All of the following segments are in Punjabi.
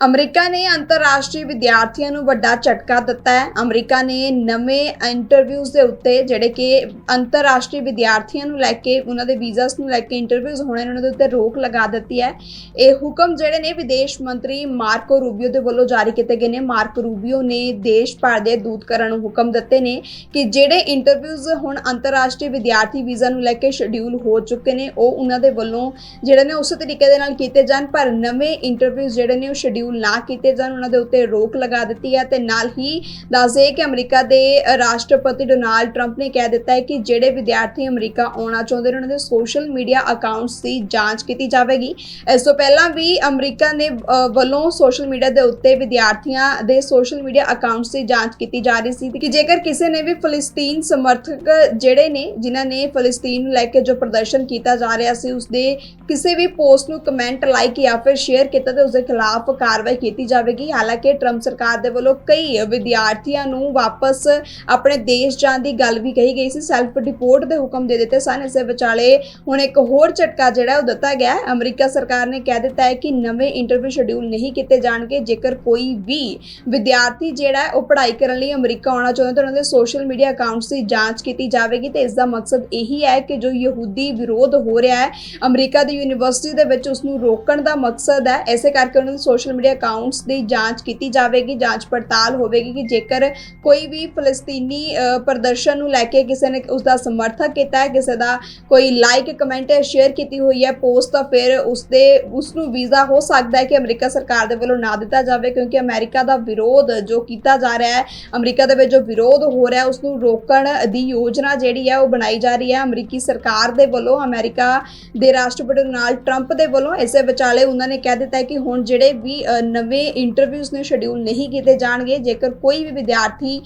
ਅਮਰੀਕਾ ਨੇ ਅੰਤਰਰਾਸ਼ਟਰੀ ਵਿਦਿਆਰਥੀਆਂ ਨੂੰ ਵੱਡਾ ਝਟਕਾ ਦਿੱਤਾ ਹੈ। ਅਮਰੀਕਾ ਨੇ ਨਵੇਂ ਇੰਟਰਵਿਊਜ਼ ਦੇ ਉੱਤੇ ਜਿਹੜੇ ਕਿ ਅੰਤਰਰਾਸ਼ਟਰੀ ਵਿਦਿਆਰਥੀਆਂ ਨੂੰ ਲੈ ਕੇ, ਉਹਨਾਂ ਦੇ ਵੀਜ਼ਾਸ ਨੂੰ ਲੈ ਕੇ ਇੰਟਰਵਿਊਜ਼ ਹੋਣੇ ਨੇ, ਉਹਨਾਂ ਦੇ ਉੱਤੇ ਰੋਕ ਲਗਾ ਦਿੱਤੀ ਹੈ। ਇਹ ਹੁਕਮ ਜਿਹੜੇ ਨੇ ਵਿਦੇਸ਼ ਮੰਤਰੀ ਮਾਰਕੋ ਰੂਬੀਓ ਦੇ ਵੱਲੋਂ ਜਾਰੀ ਕੀਤੇ ਗਏ ਨੇ। ਮਾਰਕੋ ਰੂਬੀਓ ਨੇ ਦੇਸ਼ ਭਰ ਦੇ ਦੂਤ ਕਰਨ ਨੂੰ ਹੁਕਮ ਦਿੱਤੇ ਨੇ ਕਿ ਜਿਹੜੇ ਇੰਟਰਵਿਊਜ਼ ਹੁਣ ਅੰਤਰਰਾਸ਼ਟਰੀ ਵਿਦਿਆਰਥੀ ਵੀਜ਼ਾ ਨੂੰ ਲੈ ਕੇ ਸ਼ਡਿਊਲ ਹੋ ਚੁੱਕੇ ਨੇ, ਉਹ ਉਹਨਾਂ ਦੇ ਵੱਲੋਂ ਜਿਹੜੇ ਨੇ ਉਸੇ ਤਰੀਕੇ ਦੇ ਨਾਲ ਕੀਤੇ ਜਾਣ, ਪਰ ਨਵੇਂ ਇੰਟਰਵਿਊਜ਼ ਜਿਹੜੇ ਨੇ ਉਹ ਸ਼ਡਿਊਲ ਨਾ ਕੀਤੇ ਜਾਣ, ਉਹਨਾਂ ਦੇ ਉੱਤੇ ਰੋਕ ਲਗਾ ਦਿੱਤੀ ਹੈ ਤੇ ਨਾਲ ਹੀ ਦੱਸਦੇ ਕਿ ਅਮਰੀਕਾ ਦੇ ਰਾਸ਼ਟਰਪਤੀ ਡੋਨਾਲਡ ਟਰੰਪ ਨੇ ਕਹਿ ਦਿੱਤਾ ਹੈ ਕਿ ਜਿਹੜੇ ਵਿਦਿਆਰਥੀ ਅਮਰੀਕਾ ਆਉਣਾ ਚਾਹੁੰਦੇ ਨੇ, ਉਹਨਾਂ ਦੇ ਸੋਸ਼ਲ ਮੀਡੀਆ ਅਕਾਊਂਟਸ ਦੀ ਜਾਂਚ ਕੀਤੀ ਜਾਵੇਗੀ। ਇਸ ਤੋਂ ਪਹਿਲਾਂ ਵੀ ਅਮਰੀਕਾ ਨੇ ਵੱਲੋਂ ਸੋਸ਼ਲ ਮੀਡੀਆ ਦੇ ਉੱਤੇ ਵਿਦਿਆਰਥੀਆਂ ਦੇ ਸੋਸ਼ਲ ਮੀਡੀਆ ਅਕਾਊਂਟਸ ਦੀ ਜਾਂਚ ਕੀਤੀ ਜਾ ਰਹੀ ਸੀ ਕਿ ਜੇਕਰ ਕਿਸੇ ਨੇ ਵੀ ਫਲਸਤੀਨ ਸਮਰਥਕ ਜਿਹੜੇ ਨੇ, ਜਿਨ੍ਹਾਂ ਨੇ ਫਲਸਤੀਨ ਨੂੰ ਲੈ ਕੇ ਜੋ ਪ੍ਰਦਰਸ਼ਨ ਕੀਤਾ ਜਾ ਰਿਹਾ ਸੀ, ਉਸਦੇ ਕਿਸੇ ਵੀ ਪੋਸਟ ਨੂੰ ਕਮੈਂਟ, ਲਾਈਕ ਜਾਂ ਫਿਰ ਸ਼ੇਅਰ ਕੀਤਾ ਤੇ ਉਸ ਦੇ ਖਿਲਾਫ ਕਾਰਵਾਈ ਕੀਤੀ ਜਾਵੇਗੀ। ਹਾਲਾਂਕਿ ਟਰੰਪ ਸਰਕਾਰ ਦੇ ਵੱਲੋਂ ਕਈ ਵਿਦਿਆਰਥੀਆਂ ਨੂੰ ਵਾਪਸ ਆਪਣੇ ਦੇਸ਼ ਜਾਣ ਦੀ ਗੱਲ ਵੀ ਕਹੀ ਗਈ ਸੀ। ਸੈਲਫ ਡਿਪੋਰਟ ਦੇ ਹੁਕਮ ਦੇ ਦਿੱਤੇ ਸਨ। ਇਸੇ ਵਿਚਾਲੇ ਹੁਣ ਇੱਕ ਹੋਰ ਝਟਕਾ ਜਿਹੜਾ ਉਹ ਦਿੱਤਾ ਗਿਆ ਹੈ। ਅਮਰੀਕਾ ਸਰਕਾਰ ਨੇ ਕਹਿ ਦਿੱਤਾ ਹੈ ਕਿ ਨਵੇਂ ਇੰਟਰਵਿਊ ਸ਼ਡਿਊਲ ਨਹੀਂ ਕੀਤੇ ਜਾਣਗੇ। ਜੇਕਰ ਕੋਈ ਵੀ ਵਿਦਿਆਰਥੀ ਜਿਹੜਾ ਉਹ ਪੜ੍ਹਾਈ ਕਰਨ ਲਈ ਅਮਰੀਕਾ ਆਉਣਾ ਚਾਹੁੰਦਾ ਤਾਂ ਉਹਨਾਂ ਦੇ ਸੋਸ਼ਲ ਮੀਡੀਆ ਅਕਾਊਂਟਸ ਦੀ ਜਾਂਚ ਕੀਤੀ ਜਾਵੇਗੀ। ਤੇ ਇਸ ਦਾ ਮਕਸਦ ਇਹੀ ਹੈ ਕਿ ਜੋ ਯਹੂਦੀ ਵਿਰੋਧ ਹੋ ਰਿਹਾ ਹੈ, ਅਮਰੀਕਾ ਦੀ ਯੂਨੀਵਰਸਿਟੀ ਦੇ ਵਿੱਚ ਉਸ ਨੂੰ ਰੋਕਣ ਦਾ ਮਕਸਦ ਹੈ। ਐਸੇ ਕਰਕੇ ਉਹਨਾਂ ਦੇ ਸੋਸ਼ਲ ਮੀਡੀਆ ਅਕਾਊਂਟਸ ਦੀ ਜਾਂਚ ਕੀਤੀ ਜਾਵੇਗੀ, ਜਾਂਚ ਪੜਤਾਲ ਹੋਵੇਗੀ ਕਿ ਜੇਕਰ ਕੋਈ ਵੀ ਫਲਸਤੀਨੀ ਪ੍ਰਦਰਸ਼ਨ ਨੂੰ ਲੈ ਕੇ ਕਿਸੇ ਨੇ ਉਸ ਦਾ ਸਮਰਥਨ ਕੀਤਾ ਹੈ, ਕਿਸੇ ਦਾ ਕੋਈ ਲਾਈਕ ਕਮੈਂਟ ਸ਼ੇਅਰ ਕੀਤੀ ਹੋਈ ਹੈ ਪੋਸਟ ਤਾਂ ਫਿਰ ਉਸ ਦੇ ਉਸ ਨੂੰ ਵੀਜ਼ਾ ਹੋ ਸਕਦਾ ਹੈ ਕਿ ਅਮਰੀਕਾ ਸਰਕਾਰ ਦੇ ਵੱਲੋਂ ਨਾ ਦਿੱਤਾ ਜਾਵੇ ਕਿਉਂਕਿ ਅਮਰੀਕਾ ਦਾ ਵਿਰੋਧ ਜੋ ਕੀਤਾ ਜਾ ਰਿਹਾ ਹੈ, ਅਮਰੀਕਾ ਦੇ ਵਿੱਚ ਜੋ ਵਿਰੋਧ ਹੋ ਰਿਹਾ ਹੈ ਉਸ ਨੂੰ ਰੋਕਣ ਦੀ ਯੋਜਨਾ ਜਿਹੜੀ ਹੈ ਉਹ ਬਣਾਈ ਜਾ ਰਹੀ ਹੈ। ਅਮਰੀਕੀ ਸਰਕਾਰ ਦੇ ਵੱਲੋਂ ਅਮਰੀਕਾ ਦੇ ਰਾਸ਼ਟਰਪਤੀ ਡੋਨਾਲਡ ਟਰੰਪ ਦੇ ਵੱਲੋਂ ਇਸੇ ਵਿਚਾਲੇ ਉਹਨਾਂ ਨੇ ਕਹਿ ਦਿੱਤਾ ਹੈ ਕਿ ਹੁਣ ਜਿਹੜੇ ਵੀ ਨਵੇਂ ਇੰਟਰਵਿਊਜ਼ ਨੇ ਸ਼ਡਿਊਲ ਨਹੀਂ ਕੀਤੇ ਜਾਣਗੇ। ਜੇਕਰ ਕੋਈ ਵੀ ਵਿਦਿਆਰਥੀ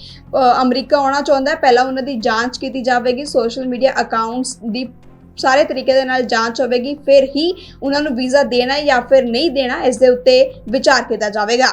ਅਮਰੀਕਾ ਆਉਣਾ ਚਾਹੁੰਦਾ ਹੈ, ਪਹਿਲਾਂ ਉਹਨਾਂ ਦੀ ਜਾਂਚ ਕੀਤੀ ਜਾਵੇਗੀ। ਸੋਸ਼ਲ ਮੀਡੀਆ ਅਕਾਊਂਟਸ ਦੀ ਸਾਰੇ ਤਰੀਕੇ ਦੇ ਨਾਲ ਜਾਂਚ ਹੋਵੇਗੀ। ਫਿਰ ਹੀ ਉਹਨਾਂ ਨੂੰ ਵੀਜ਼ਾ ਦੇਣਾ ਜਾਂ ਫਿਰ ਨਹੀਂ ਦੇਣਾ, ਇਸ ਦੇ ਉੱਤੇ ਵਿਚਾਰ ਕੀਤਾ ਜਾਵੇਗਾ।